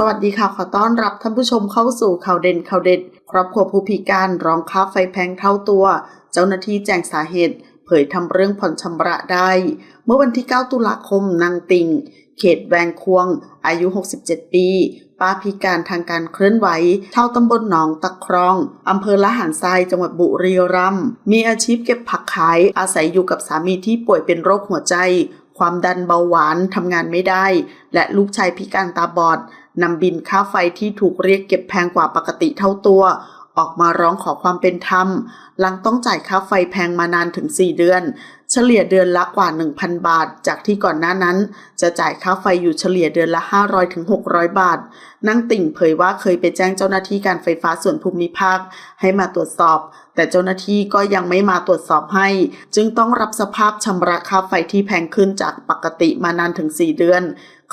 สวัสดีค่ะ ขอต้อนรับท่านผู้ชมเข้าสู่ข่าวเด่นข่าวเด็ด ครอบครัวผู้พิการร้องค่าไฟแพงเท่าตัว เจ้าหน้าที่แจ้งสาเหตุ เผยทำเรื่องผ่อนชำระได้ เมื่อวันที่ 9 ตุลาคมนางติง เขตแวงควง อายุ 67 ปีป้าพิการทางการเคลื่อนไหวชาวตำบลหนองตะครอง อำเภอละหารทรายจังหวัดบุรีรัมย์มีอาชีพเก็บผักขายอาศัยอยู่กับสามีที่ป่วยเป็นโรคหัวใจ ความดันเบาหวานทำงานไม่ได้ และลูกชายพิการตาบอดนำบินค่าไฟที่ถูกเรียกเก็บแพงกว่าปกติเท่าตัว ออกมาร้องขอความเป็นธรรม หลังต้องจ่ายค่าไฟแพงมานานถึง 4 เดือน เฉลี่ยเดือนละกว่า 1,000 บาท จากที่ก่อนหน้านั้น จะจ่ายค่าไฟอยู่เฉลี่ยเดือนละ 500-600 บาท นั่งติ่งเผยว่าเคยไปแจ้งเจ้าหน้าที่การไฟฟ้าส่วนภูมิภาค ให้มาตรวจสอบ แต่เจ้าหน้าที่ก็ยังไม่มาตรวจสอบให้ จึงต้องรับสภาพชำระค่าไฟที่แพงขึ้นจากปกติมานานถึง 4 เดือน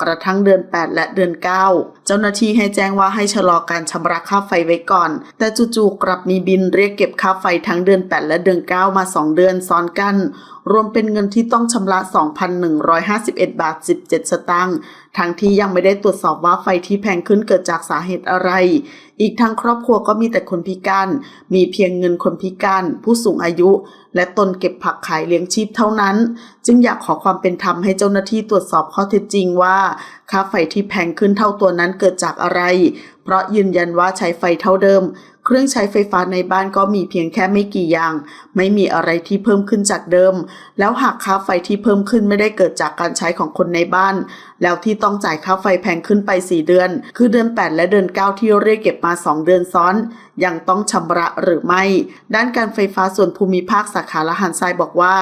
กระทั่งเดือน 8 และเดือน 9 เจ้าหน้าที่ให้แจ้งว่าให้ชะลอการชำระค่าไฟไว้ก่อน แต่จู่ๆกลับมีบินเรียกเก็บค่าไฟทั้งเดือน 8 และเดือน 9 มา 2 เดือนซ้อนกัน รวมเป็นเงินที่ต้องชำระ 2,151 บาท 17 สตางค์ทั้งที่ยังไม่ได้ตรวจสอบว่าไฟที่แพงขึ้นเกิดจากสาเหตุอะไร อีกทั้งครอบครัวก็มีแต่คนพิการ มีเพียงเงินคนพิการ ผู้สูงอายุ และตนเก็บผักขายเลี้ยงชีพเท่านั้น จึงอยากขอความเป็นธรรมให้เจ้าหน้าที่ตรวจสอบข้อเท็จจริงว่า ค่าไฟที่แพงขึ้นเท่าตัวนั้นเกิดจากอะไร เพราะยืนยันว่าใช้ไฟเท่าเดิม เครื่องใช้ไฟฟ้าในบ้านก็มีเพียงแค่ไม่กี่อย่าง ไม่มีอะไรที่เพิ่มขึ้นจากเดิม แล้วหากค่าไฟที่เพิ่มขึ้นไม่ได้เกิดจากการใช้ของคนในบ้าน แล้วที่ต้องจ่ายค่าไฟแพงขึ้นไป 4 เดือน คือเดือน 8 และเดือน 9 ที่เรียกเก็บมา 2 เดือนซ้อน ยังต้องชำระหรือไม่ ด้านการไฟฟ้าส่วนภูมิภาคสาขาละหันทรายบอกว่า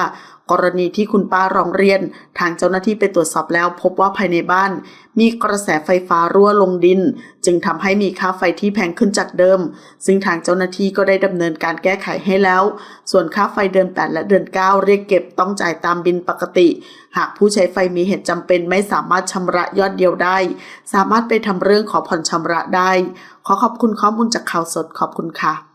กรณีที่คุณป้าร้องเรียน ทางเจ้าหน้าที่ไปตรวจสอบแล้ว พบว่าภายในบ้าน มีกระแสไฟฟ้ารั่วลงดิน จึงทำให้มีค่าไฟที่แพงขึ้นจากเดิม ซึ่งทางเจ้าหน้าที่ก็ได้ดำเนินการแก้ไขให้แล้ว ส่วนค่าไฟเดือน 8 และเดือน 9 เรียกเก็บต้องจ่ายตามบินปกติ หากผู้ใช้ไฟมีเหตุจำเป็นไม่สามารถชำระยอดเดียวได้ สามารถไปทำเรื่องขอผ่อนชำระได้ ขอขอบคุณข้อมูลจากข่าวสดขอบคุณค่ะ